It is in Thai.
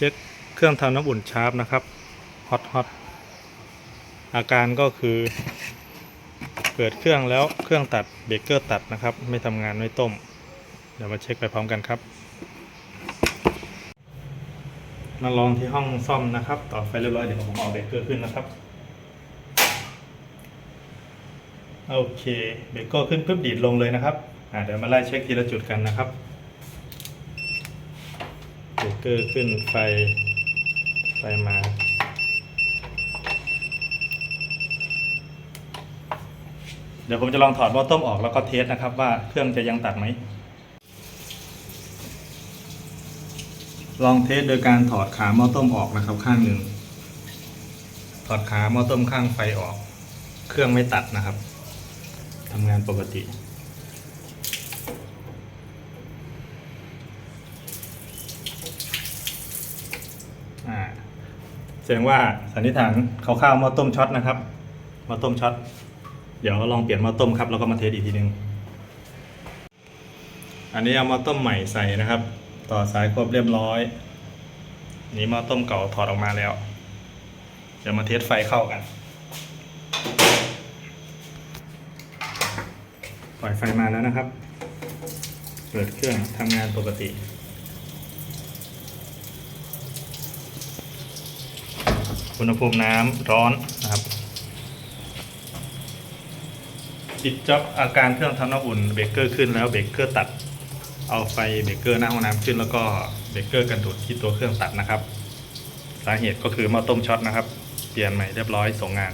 ช็คเครื่องทำน้ำอุ่นชาร์ปนะครับฮอตฮอตอาการก็คือ เปิดเครื่องแล้วเครื่องตัดเบรกเกอร์ตัดนะครับ ไม่ทำงานไม่ต้ม เดี๋ยวมาเช็คไปพร้อมกันครับ มาลองที่ห้องซ่อมนะครับ ต่อไฟเรียบร้อยเดี๋ยวผมเอาเบรกเกอร์ขึ้นนะครับโอเคเบรกเกอร์ขึ้นปุ๊บดีดลงเลยนะครับอ่าเดี๋ยวมาไล่เช็คทีละจุดกันนะครับ เกอร์ขึ้นไฟ ไฟมาเดี๋ยวผมจะลองถอดหม้อต้มออกแล้วก็เทสนะครับว่าเครื่องจะยังตัดไหม ลองเทสโดยการถอดขาหม้อต้มออกนะครับข้างหนึ่ง ถอดขาหม้อต้มข้างไฟออก เครื่องไม่ตัดนะครับทำงานปกติ อ่าแส ดงว่าสันนิษฐานคร่าวๆหม้อต้มช็อตนะครับหม้อต้มช็อตเดี๋ยวลองเปลี่ยนหม้อต้มครับแล้วก็มาเทสอีกทีหนึงอันนี้เอาหม้อต้มใหม่ใส่นะครับ ต่อสายครบเรียบร้อย นี่หม้อต้มเก่าถอดออกมาแล้วเดี๋ยวมาเทสไฟเข้ากันปล่อยไฟมาแล้วนะครับ เปิดเครื่องทำงานปกติ อุณหภูมิน้ำร้อนนะครับปิดจ็อบอาการเครื่องทำน้ำอุ่นเบรกเกอร์ขึ้นแล้วเบรกเกอร์ตัด เอาไฟเบรกเกอร์หน้าห้องน้ำขึ้นแล้วก็เบรกเกอร์กันดูดที่ตัวเครื่องตัดนะครับ สาเหตุก็คือหม้อต้มช็อตนะครับ เปลี่ยนใหม่เรียบร้อยส่งงาน